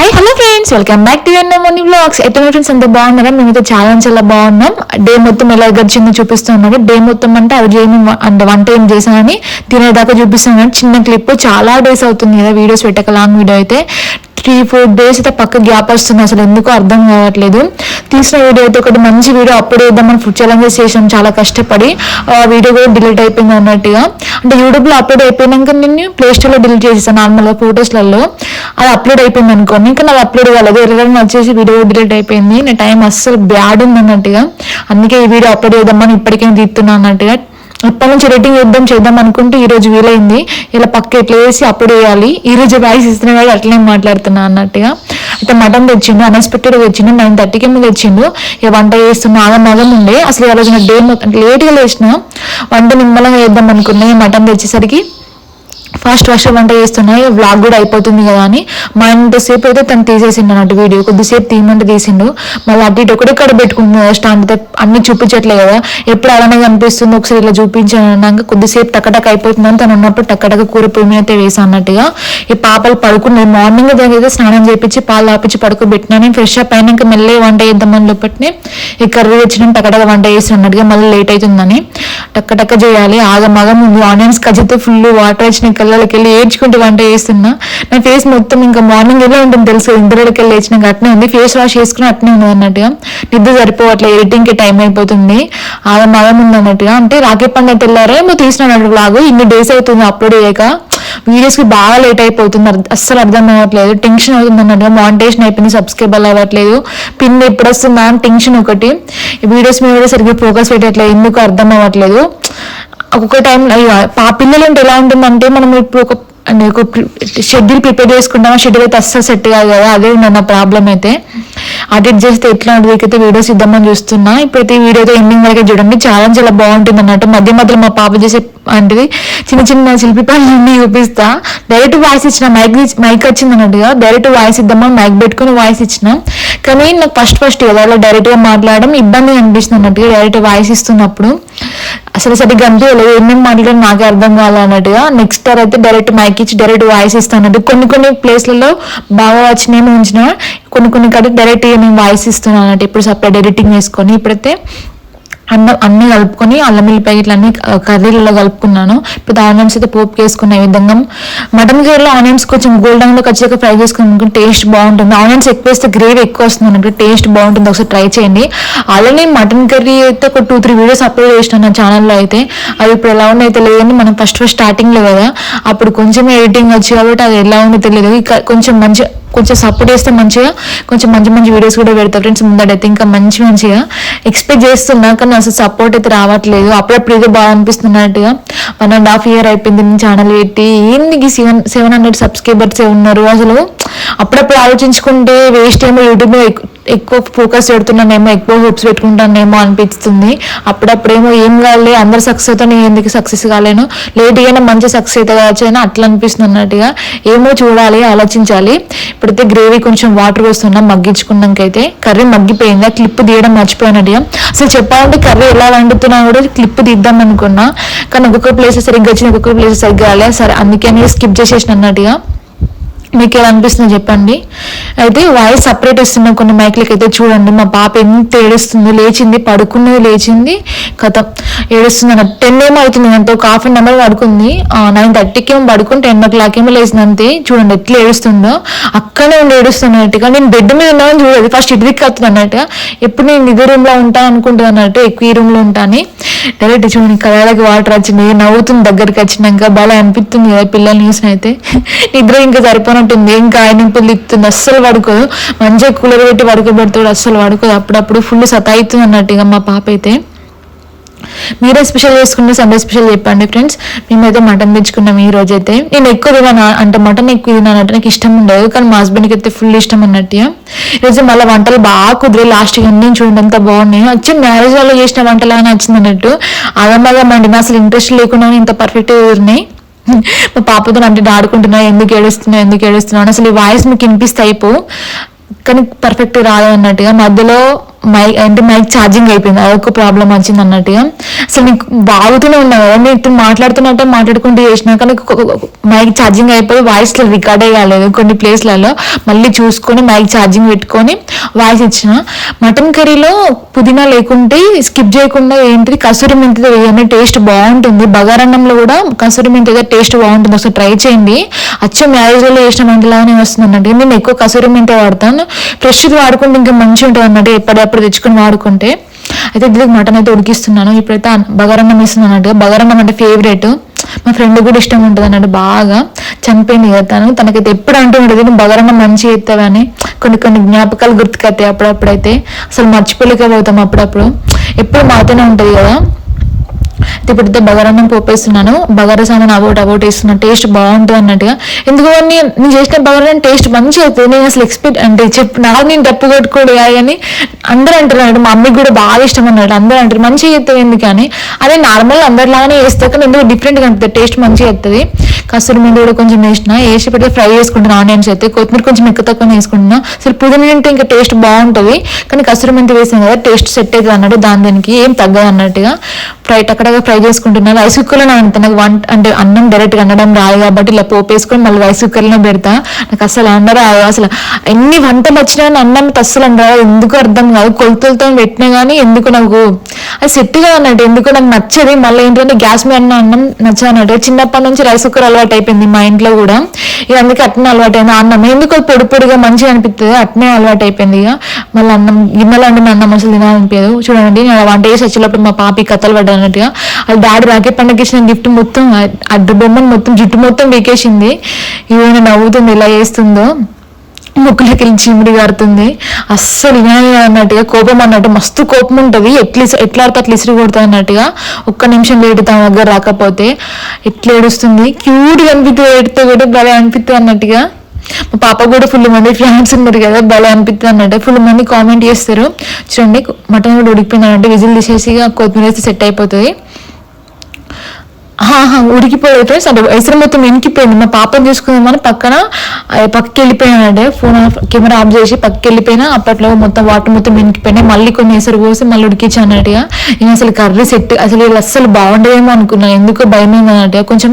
Hi hello friends welcome back to ఎన్న మోని blogs ఎట్లా ఫ్రెండ్స్ అంత బాగున్నారా? మేమైతే చాలా చాలా బాగున్నాం. డే మొత్తం ఎలా గడిచిందో చూపిస్తున్నాడు డే మొత్తం అంటే అవి ఏమి అంటే వంట ఏం చేశానని తినేదాకా చూపిస్తున్నాను. చిన్న క్లిప్ చాలా డేస్ అవుతుంది కదా వీడియోస్ పెట్టక లాంగ్ వీడియో అయితే. త్రీ ఫోర్ డేస్ అయితే పక్క గ్యాప్ వస్తుంది. అసలు ఎందుకో అర్థం కావట్లేదు. తీసిన వీడియో అయితే ఒకటి మంచి వీడియో అప్లోడ్ చేద్దామని ఫుడ్ ఛాలెంజెస్ చేసాం చాలా కష్టపడి ఆ వీడియో కూడా డిలీట్ అయిపోయింది అన్నట్టుగా. అంటే యూట్యూబ్లో అప్లోడ్ అయిపోయినాక నేను ప్లే స్టోర్లో డిలీట్ చేసేసాను నార్మల్గా ఫొటోస్లలో. అది అప్లోడ్ అయిపోయింది అనుకోండి. ఇంకా నాకు అప్లోడ్ కాలేదు. ఎర్రని వచ్చేసి వీడియో డిలీట్ అయిపోయింది. నా టైం అస్సలు బ్యాడ్ ఉంది అన్నట్టుగా. అందుకే ఈ వీడియో అప్లోడ్ చేద్దామని ఇప్పటికే తీస్తున్నా అన్నట్టుగా. ఇప్పటి నుంచి ఎడిటింగ్ చేద్దాం చేద్దాం అనుకుంటే ఈరోజు వీలైంది. ఇలా పక్క ఎట్లా వేసి అప్పుడు వేయాలి. ఈ రోజు వాయిస్ ఇస్తున్న వాడు అట్లనే మాట్లాడుతున్నా అన్నట్టుగా. అయితే మటన్ తెచ్చిండు అన్ఎక్స్పెక్టెడ్ తెచ్చిండు నైన్ థర్టీకి ఏమో తెచ్చిండు. ఇక వంట చేస్తున్నా ఆగం మగం ఉండే. అసలు ఈ రోజు డే మొత్తం లేట్గా లేచిన. వంట నిమ్మలంగా చేద్దాం అనుకున్నా ఈ మటన్ తెచ్చేసరికి. ఫాస్ట్ ఫాస్ట్ వంట చేస్తున్నాయి వ్లాగ్ కూడా అయిపోతుంది కదా అని. మా ఇంతసేపు అయితే తను తీసేసిండు అన్నట్టు వీడియో కొద్దిసేపు తీయమంటే తీసిండు. మళ్ళీ అటు ఇటు ఒకటెక్కడ పెట్టుకుంటున్నాడు స్టాండ్ అయితే అన్ని చూపించట్లే కదా. ఎప్పుడు అలానే కనిపిస్తుంది ఒకసారి ఇలా చూపించాక అన్నాక కొద్దిసేపు టక్కటక్ అయిపోతుందని తను ఉన్నప్పుడు టక్కటక కూర పొయ్యి మీద అయితే వేసా అన్నట్టుగా. ఈ పాపలు పడుకున్నాయి మార్నింగ్ దగ్గర స్నానం చేపించి పాలు ఆపించి పడుకోబెట్టినా నేను ఫ్రెష్ అప్ అయినాక ఇంకా వంట చేద్దామని లోపట్నే ఈ కర్రీ తెచ్చిన టక్కటక వంట చేసి అన్నట్టుగా మళ్ళీ లేట్ అవుతుందని. టక్కటక్క చేయాలి ఆగమాగం ఉంది. ఆనియన్స్ కజితే ఫుల్ వాటర్ వచ్చిన కళ్ళకి వెళ్ళి ఏడ్చుకుంటూ వంట చేస్తున్నా నా ఫేస్ మొత్తం ఇంకా మార్నింగ్ ఎలా ఉంటుంది తెలుసు? ఇంద్రడికి వెళ్ళి లేచినాక అట్నే ఉంది. ఫేస్ వాష్ చేసుకుని అట్నే ఉంది అన్నట్టుగా. నిద్ర సరిపోవట్లేదు ఎడిటింగ్కి టైం అయిపోతుంది. ఆగమగం ఉంది అన్నట్టుగా. అంటే రాఖీ పండుగ తెల్లారే ఏమో తీసిన బ్లాగ్ ఇన్ని డేస్ అవుతుంది అప్లోడ్ అయ్యాక వీడియోస్కి బాగా లేట్ అయిపోతుంది. అర్థ- అస్సలు అర్థం అవ్వట్లేదు. టెన్షన్ అవుతుంది అన్నట్టుగా. మానిటేషన్ అయిపోయింది సబ్స్క్రైబర్ అవ్వట్లేదు. పిన్ ఎప్పుడు వస్తుందా టెన్షన్ ఒకటి. వీడియోస్ మీద కూడా సరిగ్గా ఫోకస్ పెట్టట్లేదు. ఎందుకు అర్థం అవ్వట్లేదు? ఒక్కొక్క టైం పా పిల్లలు అంటే ఎలా ఉంటుందంటే మనం ఇప్పుడు ఒక అంటే ఒక షెడ్యూల్ ప్రిపేర్ చేసుకుంటాం షెడ్యూల్ అయితే అస్సలు సెట్ కాదు కదా అదే ఉంది నా ప్రాబ్లం అయితే. అడిట్ చేస్తే ఎట్లా అయితే వీడియోస్ ఇద్దామని చూస్తున్నా. ఇప్పుడైతే వీడియోతో వీడియో ఎండింగ్ వరకు చూడండి. చాలా చాలా బాగుంటుంది అన్నట్టు. మధ్య మధ్యలో మా పాప చేసే అంటే చిన్న చిన్న శిల్పి పనులన్నీ చూపిస్తా. డైరెక్ట్ వాయిస్ ఇచ్చిన మైక్ మైక్ వచ్చింది అన్నట్టుగా. డైరెక్ట్ వాయిస్ ఇద్దామని మైక్ పెట్టుకుని వాయిస్ ఇచ్చిన. కానీ నాకు ఫస్ట్ ఫస్ట్ కదా అలా మాట్లాడడం ఇబ్బంది అనిపిస్తుంది అన్నట్టుగా డైరెక్ట్ వాయిస్ ఇస్తున్నప్పుడు. అసలు సరిగ్గా అనిపించలేదు ఏమేమి మాట్లాడడం నాకే అర్థం కావాలన్నట్టుగా నెక్స్ట్ టైర్ అయితే డైరెక్ట్ మైక్ ఇచ్చి డైరెక్ట్ వాయిస్ ఇస్తాను కొన్ని కొన్ని ప్లేస్లలో బాగా వచ్చినేమో ఉంచిన కొన్ని కొన్ని కాదు డైరెక్ట్గా నేను వాయిస్ ఇస్తున్నాను అన్నట్టు ఇప్పుడు సపరేట్ ఎడిటింగ్ చేసుకొని ఇప్పుడైతే అన్నం అన్ని కలుపుకొని అల్లం వెల్లిపాయ ఇట్లా అన్ని కర్రీలలో కలుపుకున్నాను. ఇప్పుడు ఆనియన్స్ అయితే పోపు వేసుకున్న విధంగా. మటన్ కర్రీలో ఆనియన్స్ కొంచెం గోల్డెన్లో ఖచ్చితంగా ఫ్రై చేసుకుని టేస్ట్ బాగుంటుంది. ఆనియన్స్ ఎక్కువ వేస్తే గ్రేవీ ఎక్కువ వస్తుంది అన్నట్టు టేస్ట్ బాగుంటుంది. ఒకసారి ట్రై చేయండి. అలానే మటన్ కర్రీ అయితే ఒక టూ త్రీ వీడియోస్ అప్లోడ్ చేసినాను నా ఛానల్లో అయితే. అది ఇప్పుడు ఎలా ఉన్నాయో తెలియదు మనం ఫస్ట్ ఫస్ట్ స్టార్టింగ్లో కదా. అప్పుడు కొంచెం ఎడిటింగ్ వచ్చి కాబట్టి అది ఎలా ఉందో తెలియదు. ఇక కొంచెం మంచి కొంచెం సపోర్ట్ చేస్తే మంచిగా కొంచెం మంచి మంచి వీడియోస్ కూడా పెడతా ఫ్రెండ్స్ ముందడైతే ఇంకా మంచి మంచిగా ఎక్స్పెక్ట్ చేస్తున్నా కానీ అసలు సపోర్ట్ అయితే రావట్లేదు. అప్పుడప్పుడు ఇది బాగా అనిపిస్తున్నట్టుగా వన్ అండ్ హాఫ్ ఇయర్ అయిపోయింది నేను ఛానల్ పెట్టి. ఏంది సెవెన్ సెవెన్ హండ్రెడ్ సబ్స్క్రైబర్సే ఉన్నారు? అసలు అప్పుడప్పుడు ఆలోచించుకుంటే వేస్ట్ ఏమో యూట్యూబ్లో ఎక్కువ ఫోకస్ పెడుతున్నానేమో ఎక్కువ హోప్స్ పెట్టుకుంటానేమో అనిపిస్తుంది. అప్పుడప్పుడేమో ఏం కాలే అందరు సక్సెస్ అవుతా నేను ఎందుకు సక్సెస్ కాలేను? లేట్గానే మంచి సక్సెస్ అయితే కావచ్చు అయినా అట్లా అనిపిస్తుంది అన్నట్టుగా ఏమో చూడాలి ఆలోచించాలి. ఇప్పుడైతే గ్రేవీ కొంచెం వాటర్ వస్తున్నా మగ్గించుకున్నాకైతే కర్రీ మగ్గిపోయింది క్లిప్ తీయడం మర్చిపోయినట్టుగా అసలు చెప్పాలంటే కర్రీ ఎలా వండుతున్నా కూడా క్లిప్ తీద్దాం అనుకున్నా కానీ ఒక్కొక్క ప్లేస్ సరిగ్గా వచ్చింది ఒక్కొక్క ప్లేస్ సరిగ్గా రాలే సరే అందుకే స్కిప్ చేసేసిన అన్నట్టుగా. మీకు ఎలా అనిపిస్తుంది చెప్పండి? అయితే వాయిస్ సపరేట్ ఇస్తున్న కొన్ని మైక్లకి అయితే చూడండి. మా పాప ఎంత ఏడుస్తుందో లేచింది పడుకున్నది లేచింది కథ. ఏడుస్తుంది అన్న టెన్ ఏమో అవుతుంది అంత ఒక హాఫ్ అన్ అవర్ పడుకుంది. నైన్ థర్టీకి ఏమో పడుకుని టెన్ ఓ క్లాక్ ఏమో లేచింది అంతే చూడండి ఎట్లా ఏడుస్తుందో. అక్కడే ఉండి ఏడుస్తున్నట్టుగా నేను బెడ్ మీద ఉన్నాను చూడదు ఫస్ట్ ఇటు దిక్కు వస్తుంది అన్నట్టుగా ఎప్పుడు నేను ఇదే రూమ్లో ఉంటాను అనుకుంటుంది అన్నట్టు ఎక్కువ ఈ రూమ్లో ఉంటాను డైరెక్ట్ చూడండి కళ్ళకి వాటర్ వచ్చింది. నవ్వుతుంది దగ్గరికి వచ్చినాక. బాగా అనిపిస్తుంది కదా పిల్లల న్యూస్ అయితే. నిద్ర ఇంకా సరిపోయిన ఇంకా ఆయన పిల్లి అస్సలు పడుకోదు మంచిగా కూలర్ పెట్టి పడుకోబెడతాడు అస్సలు పడుకోదు అప్పుడప్పుడు ఫుల్ సతాయిస్తుంది అన్నట్టుగా మా పాప అయితే. మీరే స్పెషల్ చేసుకున్న సండే స్పెషల్ చెప్పండి ఫ్రెండ్స్. మేమైతే మటన్ తెచ్చుకున్నాం ఈ రోజు అయితే. నేను ఎక్కువ తిన్నాను అంటే మటన్ ఎక్కువ తిన్నాను అంటే నాకు ఇష్టం ఉండదు కానీ మా హస్బెండ్కి అయితే ఫుల్ ఇష్టం అన్నట్టు ఈరోజు మళ్ళీ వంటలు బాగా కుదిరి లాస్ట్ అన్ని చూడండి అంత బాగున్నాయి. వచ్చి మ్యారేజ్ వాళ్ళు చేసిన వంటలు అని నచ్చింది అన్నట్టు. అదమ్మగా మండి అసలు ఇంట్రెస్ట్ లేకుండా ఇంత పర్ఫెక్ట్గా కుదిరినాయి. మా పాపతో అంటే ఆడుకుంటున్నా ఎందుకు ఏడుస్తున్నా ఎందుకు ఏడుస్తున్నా అసలు ఈ వాయిస్ మీకు వినిపిస్తే అయిపో కానీ పర్ఫెక్ట్ రాదు అన్నట్టుగా మధ్యలో మైక్ అంటే మైక్ ఛార్జింగ్ అయిపోయింది. అదొక ప్రాబ్లం వచ్చింది అన్నట్టుగా. అసలు నీకు బాగుతూనే ఉన్నావు. కదా నేను మాట్లాడుతున్నట్టే మాట్లాడుకుంటూ చేసినా కానీ మైక్ ఛార్జింగ్ అయిపోయి వాయిస్ రికార్డ్ అయ్యలేదు కొన్ని ప్లేస్లలో మళ్ళీ చూసుకొని మైక్ ఛార్జింగ్ పెట్టుకొని వాయిస్ ఇచ్చిన. మటన్ కర్రీలో పుదీనా లేకుంటే స్కిప్ చేయకుండా ఏంటి కసూరి మెంతితో వేయండి టేస్ట్ బాగుంటుంది. బగారన్నంలో కూడా కసూరి మెంతితో టేస్ట్ బాగుంటుంది. ఒకసారి ట్రై చేయండి. అచ్చం మ్యారేజ్లో చేసిన మంటలానే వస్తుంది అన్నట్టు నేను ఎక్కువ కసూరి మెంతి వాడతాను. ఫ్రెష్ వాడుకుంటే ఇంకా మంచిగా ఉంటుంది అన్నట్టు అప్పుడు తెచ్చుకొని వాడుకుంటే అయితే దీనికి మటన్ అయితే ఉడికిస్తున్నాను. ఇప్పుడైతే బగారన్నం వేస్తుంది అన్నట్టుగా. బగారన్నం అంటే ఫేవరెట్ మా ఫ్రెండ్ కూడా ఇష్టం ఉంటుంది అన్నట్టు బాగా చనిపోయింది కదా తను. తనకైతే ఎప్పుడు అంటూ ఉంటుంది నేను బగారన్నం మంచిగా అవుతావని కొన్ని కొన్ని జ్ఞాపకాలు గుర్తుకొస్తాయి అప్పుడప్పుడైతే. అసలు మర్చిపోలేకపోతాం అప్పుడప్పుడు. ఎప్పుడు మాతోనే ఉంటుంది కదా. ఇప్పుడైతే బగారన్నం పోపేస్తున్నాను. బగారా సామాన్ అవోట్ అవోట్ వేస్తున్నా టేస్ట్ బాగుంటుంది అన్నట్టుగా. ఎందుకు నేను చేసిన బగారా టేస్ట్ మంచిగా అవుతుంది నేను అసలు ఎక్స్పెక్ట్ అంటే చెప్పు నాకు నేను డప్పు కొట్టుకోడు కానీ అందరూ అంటారు మా అమ్మకి కూడా బాగా ఇష్టం అన్నాడు అందరూ అంటారు. మంచిగా అవుతుంది ఎందుకు కానీ అదే నార్మల్ అందరిలాగానే వేస్తే కానీ ఎందుకు డిఫరెంట్గా అనిపిస్తుంది. టేస్ట్ మంచిగా అవుతుంది కస్తూరి మీద కూడా కొంచెం వేసిన. వేసి పెడితే ఫ్రై చేసుకుంటున్నాను ఆనియన్స్ అయితే. కొత్తిమీర కొంచెం ఎక్కువ తక్కువ వేసుకుంటున్నా. అసలు పుదీనా తింటే ఇంకా టేస్ట్ బాగుంటుంది. కానీ కస్తూరి మెంతి వేసాం కదా టేస్ట్ సెట్ అవుతుంది అన్నట్టు దాని దానికి ఏం తగ్గదు అన్నట్టుగా. ఫ్రై టక్కడగా ఫ్రై చేసుకుంటున్నాను రైస్ కుక్కర్లో నాకు నాకు వంట అంటే అన్నం డైరెక్ట్గా అన్నడం రాదు కాబట్టి ఇలా పోపేసుకొని మళ్ళీ రైస్ కుక్కర్లో పెడతా. నాకు అసలు వండ రాదు అసలు ఎన్ని వంటలు వచ్చినా అన్నం అస్సలు వండ రాదు ఎందుకు అర్థం కాదు. కొలతలతో పెట్టినా కానీ ఎందుకు నాకు అది సెట్ కాదు అన్నట్టు ఎందుకు నాకు నచ్చది. మళ్ళీ ఏంటంటే గ్యాస్ మీద అన్న అన్నం నచ్చదు అన్నట్టు. చిన్నప్పటి నుంచి రైస్ కుక్కర్ అలవాటు అయిపోయింది మా ఇంట్లో కూడా. ఇక అందుకే అట్నే అలవాటు అయింది. అన్నం ఎందుకు పొడి పొడిగా మంచిగా అనిపిస్తుంది అట్నే అలవాటు అయిపోయింది ఇక. మళ్ళీ అన్నం గిన్నెలు వండిన అన్నం అసలు తినాలనిపించదు. చూడండి నేను వంట చేసి వచ్చేటప్పుడు మా పాపి కథలు అన్నట్టుగా. వాళ్ళ డాడీ రాకే పండుగ ఇచ్చిన గిఫ్ట్ మొత్తం అడ్డ బొమ్మను మొత్తం జుట్టు మొత్తం వీకేసింది. ఏమైనా నవ్వుతుంది ఇలా చేస్తుందో. ముక్కులకి వెళ్ళి చీమిడి గారుతుంది. అస్సలు అన్నట్టుగా కోపం అన్నట్టు మస్తు కోపం ఉంటుంది. ఎట్లా ఎట్లా ఆడితే అట్లా ఇసిరి కొడుతుంది అన్నట్టుగా ఒక్క నిమిషం లేటు తన దగ్గర రాకపోతే. ఎట్లా ఏడుస్తుంది? క్యూట్గా అనిపిస్తుంది ఏడితే కూడా భలే అనిపిస్తుంది అన్నట్టుగా. మా పాప కూడా ఫుల్ మంది ఫ్యాన్స్ ఉన్నారు కదా భలే అనిపిస్తుంది అన్నట్టు ఫుల్ మంది కామెంట్ చేస్తారు. చూడండి మటన్ కూడా ఉడికిపోయిందంటే విజిల్ తీసేసి కొత్తిమీర వేస్తే సెట్ అయిపోతుంది. ఆహా, ఫ్రెండ్స్ అంటే ఎసరు మొత్తం ఇనికిపోయింది మా పాపని తీసుకుందామని పక్కన పక్కకి వెళ్ళిపోయానంటే ఫోన్ ఆఫ్ కెమెరా ఆఫ్ చేసి పక్కకి వెళ్ళిపోయినా అప్పట్లో మొత్తం వాటర్ మొత్తం ఇనికిపోయినాయి మళ్ళీ కొన్ని ఎసరు పోసి మళ్ళీ ఉడికించాను అన్నట్టుగా నేను అసలు కర్రీ సెట్ అసలు ఇది అస్సలు బాగుండేమో అనుకున్నాను ఎందుకో భయం అన్నట్టుగా కొంచెం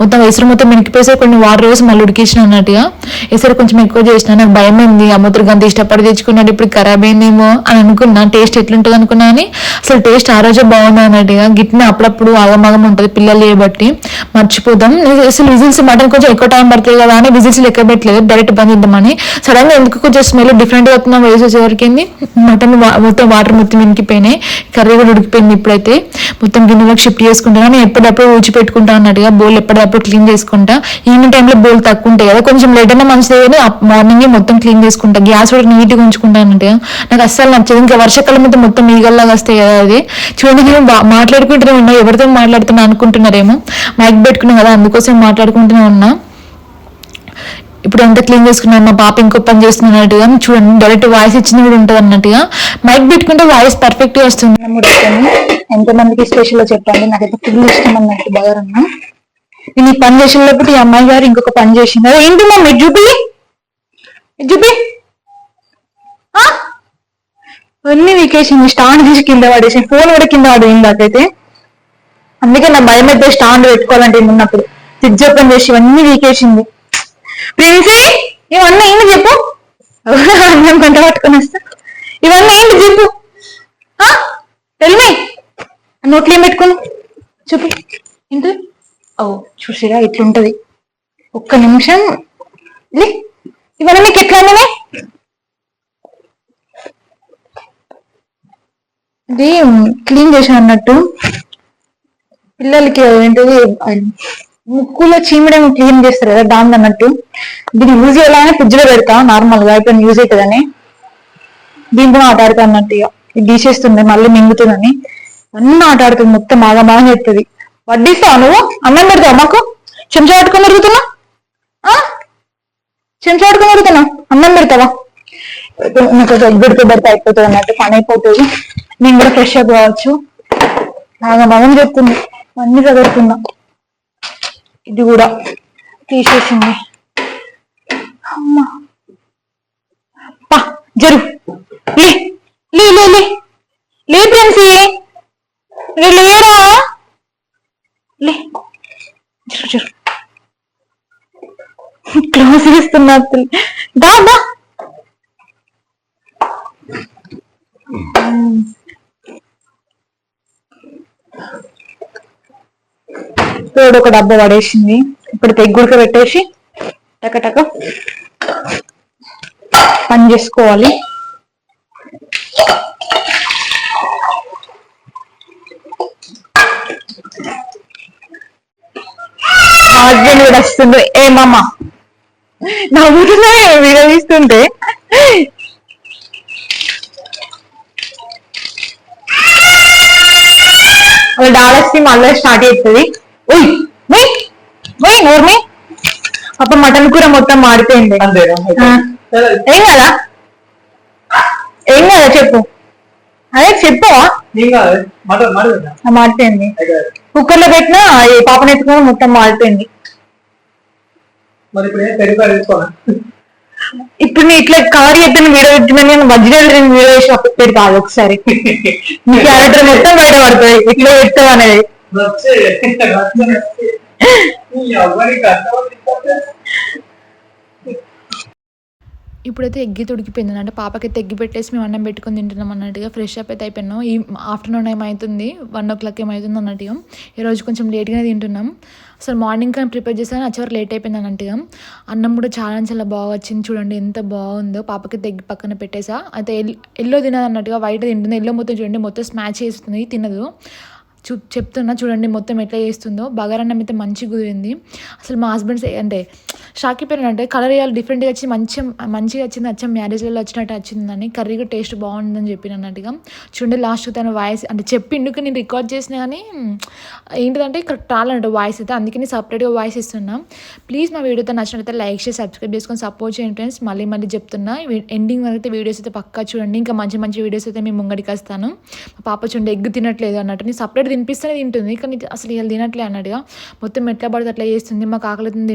మొత్తం ఎసరు మొత్తం వెనికిపోయి కొన్ని వాటర్ వేసి మళ్ళీ ఉడికించిన అన్నట్టుగా ఎసరు కొంచెం ఎక్కువ చేసిన. నాకు భయం అయింది. అమ్మతురు గంత ఇష్టపడి తెచ్చుకున్నాడు. ఇప్పుడు ఖరాబ్ అయిందేమో అని అనుకున్నా. టేస్ట్ ఎట్లుంటుంది అనుకున్నా అని అసలు టేస్ట్ ఆ రోజే బాగుంది అన్నట్టుగా గిట్టిన అప్పుడప్పుడు ఆగమాగం ఉంటుంది. పిల్లలు చేయబట్టి మర్చిపోతాం అసలు విజిల్స్ మటన్ కొంచెం ఎక్కువ టైం పడుతుంది కదా అని విజిల్స్ లెక్క పెట్టలేదు. డైరెక్ట్ బంద్ చేద్దామని సడన్గా ఎందుకు కొంచెం స్మెల్ డిఫరెంట్గా వస్తుందా వేసి వచ్చేవరకు మటన్ మొత్తం వాటర్ మొత్తం ఇంకిపోయినాయి కర్రీ కూడా ఉడికిపోయింది ఇప్పుడైతే. మొత్తం గిన్నెలకు షిఫ్ట్ చేసుకుంటాను. నేను ఎప్పటికప్పుడు ఊచి పెట్టుకుంటా అన్నట్టుగా బౌల్ ఎప్పటికప్పుడు క్లీన్ చేసుకుంటా. ఈవినింగ్ టైంలో బౌల్ తక్కువ ఉంటాయి కదా. కొంచెం లేట్ అయినా మంచిది కానీ మార్నింగ్ మొత్తం క్లీన్ చేసుకుంటా. గ్యాస్ కూడా నీట్గా ఉంచుకుంటా అన్నట్టుగా. నాకు అస్సలు నచ్చదు. ఇంకా వర్షాకాలం అయితే మొత్తం ఈగల్లాగా వస్తాయి కదా అది. చూడండి నేను మాట్లాడుకుంటూనే ఉన్నా. ఎవరితో మాట్లాడుతున్నా అనుకుంటున్నారేమో మైక్ పెట్టుకున్నాం కదా అందుకోసం మాట్లాడుకుంటూనే ఉన్నా. ఇప్పుడు ఎంత క్లీన్ చేసుకున్నాను మా పాప ఇంకో పని చేస్తున్నట్టుగా చూడండి డైరెక్ట్ వాయిస్ ఇచ్చింది కూడా ఉంటుంది అన్నట్టుగా. మైక్ పెట్టుకుంటే వాయిస్ పర్ఫెక్ట్గా వస్తుంది. ఎంత మందికి స్పెషల్ చెప్పండి నాకైతే ఫుల్ ఇష్టం అన్నట్టు బగారన్న. నేను ఈ పని చేసేటప్పుడు ఈ అమ్మాయి గారు ఇంకొక పని చేసింది. అదే ఏంటి మమ్మీ ఇది చూపి? చూపి? అన్ని వీకేసింది స్టాండ్ తీసి కింద పడేసి ఫోన్ కూడా కింద పడింది నాకైతే. అందుకే నా భయం అయితే స్టాండ్ పెట్టుకోవాలంటే ఉన్నప్పుడు. ఫ్రిడ్జ్ ఓపెన్ చేసి ఇవన్నీ వీకేసింది. ప్రిన్సీ ఇవన్నీ ఏంటి చెప్పు? అన్నం కొంట పట్టుకొని వస్తా. ఇవన్నీ ఏంటి చెప్పు? తెలిమి నోట్లు ఏం పెట్టుకుని చెప్పు. ఏంటి? ఓ చూసిరా ఇట్లుంటది. ఒక్క నిమిషం. ఇవన్నీ మీకు ఎట్లా అన్నవే? ఇది క్లీన్ చేశాను అన్నట్టు. పిల్లలకి ఏంటిది ముక్కులో చీమిడేమో క్లీన్ చేస్తారు కదా దాని అన్నట్టు. దీన్ని యూజ్ చేయాలనే ఫ్రిడ్జ్లో పెడతా నార్మల్గా అయిపోయిన యూజ్ అవుతుందని దీంతో ఆటాడుతా అన్నట్టు ఇక ఇది తీసేస్తుంది మళ్ళీ మింగుతుందని. అన్నీ ఆటాడుతుంది మొత్తం బాగా బాగా చెప్తుంది వడ్డిస్తావు నువ్వు? అన్నం పెడతావు మాకు? చెంచా పట్టుకొని పెరుగుతున్నా ఆ? చెంచా పట్టుకొని పెరుగుతున్నా అన్నం పెడతావా? నాకు కొంచెం పెడితే అయిపోతుంది అన్నట్టు పని అయిపోతుంది. నేను కూడా ఫ్రెష్ అప్ కావచ్చు బాగా మగం చెప్తుంది అన్ని రగడుతున్నా ఇది కూడా తీసేసింది. అమ్మా. జరు. లే లే లే లే. దా. రోడ్ ఒక డబ్బా పడేసింది. ఇప్పుడు తెగ్గుడికి పెట్టేసి టకటక పని చేసుకోవాలి. మా హస్బెండ్ కూడా వస్తుంది ఏమమ్మా నవ్వుతున్నా వీడియో తీస్తుంటే. డాలర్స్ మళ్ళీ స్టార్ట్ చేస్తుంది. ఉయ్ ఉయ్ ఉయ్ ఊర్మి అప్పుడు మటన్ కూర మొత్తం మాడిపోయింది. ఏం కదా? ఏం కదా చెప్పు. అదే చెప్పు మాడిపోయింది? కుక్కర్లో పెట్టినా పాప ఎత్తుకుని మొత్తం మాడిపోయింది. ఇప్పుడు ఏం పెరుగు తీసుకోనా ఇప్పుడు నీ ఇట్లా కవర్ చెప్పిన వీడియో పెట్టిన నేను రెండు వీడియో చేసి అప్పుడు పెట్టి కాదు ఒకసారి. నీ క్యారెక్టర్ మొత్తం బయట పడుతుంది ఇట్లా పెడతావు అనేది. ఇప్పుడైతే ఎగ్గి ఉడికిపోయింది అంటే పాపకైతే ఎగ్గి పెట్టేసి మేము అన్నం పెట్టుకొని తింటున్నాం అన్నట్టుగా ఫ్రెష్ అప్ అయితే అయిపోయినాం. ఈ ఆఫ్టర్నూన్ ఏమవుతుంది వన్ ఓ క్లాక్ ఏమవుతుంది అన్నట్టుగా ఈరోజు కొంచెం లేట్గానే తింటున్నాం. అసలు మార్నింగ్ కానీ ప్రిపేర్ చేసాను వచ్చేవరకు లేట్ అయిపోయింది అన్నట్టుగా. అన్నం కూడా చాలా చాలా బాగా వచ్చింది చూడండి. ఎంత బాగుందో. పాపకి ఎగ్గి పక్కన పెట్టేసా. అయితే ఎల్ ఎల్లో తినదు అన్నట్టుగా వైట్ తింటుంది. ఎల్లో మొత్తం చూడండి మొత్తం స్మాచ్ చేస్తుంది. తినదు. చూ చెప్తున్నా చూడండి మొత్తం ఎట్లా చేస్తుందో. బగారన్నం అయితే మంచిగా కుదిరింది. అసలు మా హస్బెండ్స్ అంటే షాక్ అయిపోయినా అంటే కలర్ ఇవాళ డిఫరెంట్గా వచ్చి మంచి మంచిగా వచ్చింది అచ్చం మ్యారేజ్లో వచ్చినట్టు వచ్చిందని కర్రీ కూడా టేస్ట్ బాగుందని చెప్పిన అన్నట్టుగా. చూడండి లాస్ట్ తన వాయిస్ అంటే చెప్పిండుకు నేను రికార్డ్ చేసినా కానీ ఏంటిదంటే కరెక్ట్ రాలంట వాయిస్ అయితే. అందుకే నేను సపరేట్గా వాయిస్ ఇస్తున్నా. ప్లీజ్ మా వీడియోతో నచ్చినట్లయితే లైక్ చేసి సబ్స్క్రైబ్ చేసుకొని సపోర్ట్ చేయండి ఫ్రెండ్స్ మళ్ళీ మళ్ళీ చెప్తున్నా ఎండింగ్ వరకు అయితే వీడియోస్ అయితే పక్కా చూడండి. ఇంకా మంచి మంచి వీడియోస్ అయితే మేము ముంగడికి వస్తాను. మా పాప చూడండి ఎగ్గు తినట్లేదు అన్నట్టు. నేను సపరేట్ తినిపిస్తేనే తింటుంది. కానీ అసలు ఇలా తినట్లే అన్నట్టుగా మొత్తం ఎట్లా పడితే అట్లా చేస్తుంది. మాకు ఆకలి తింటుంది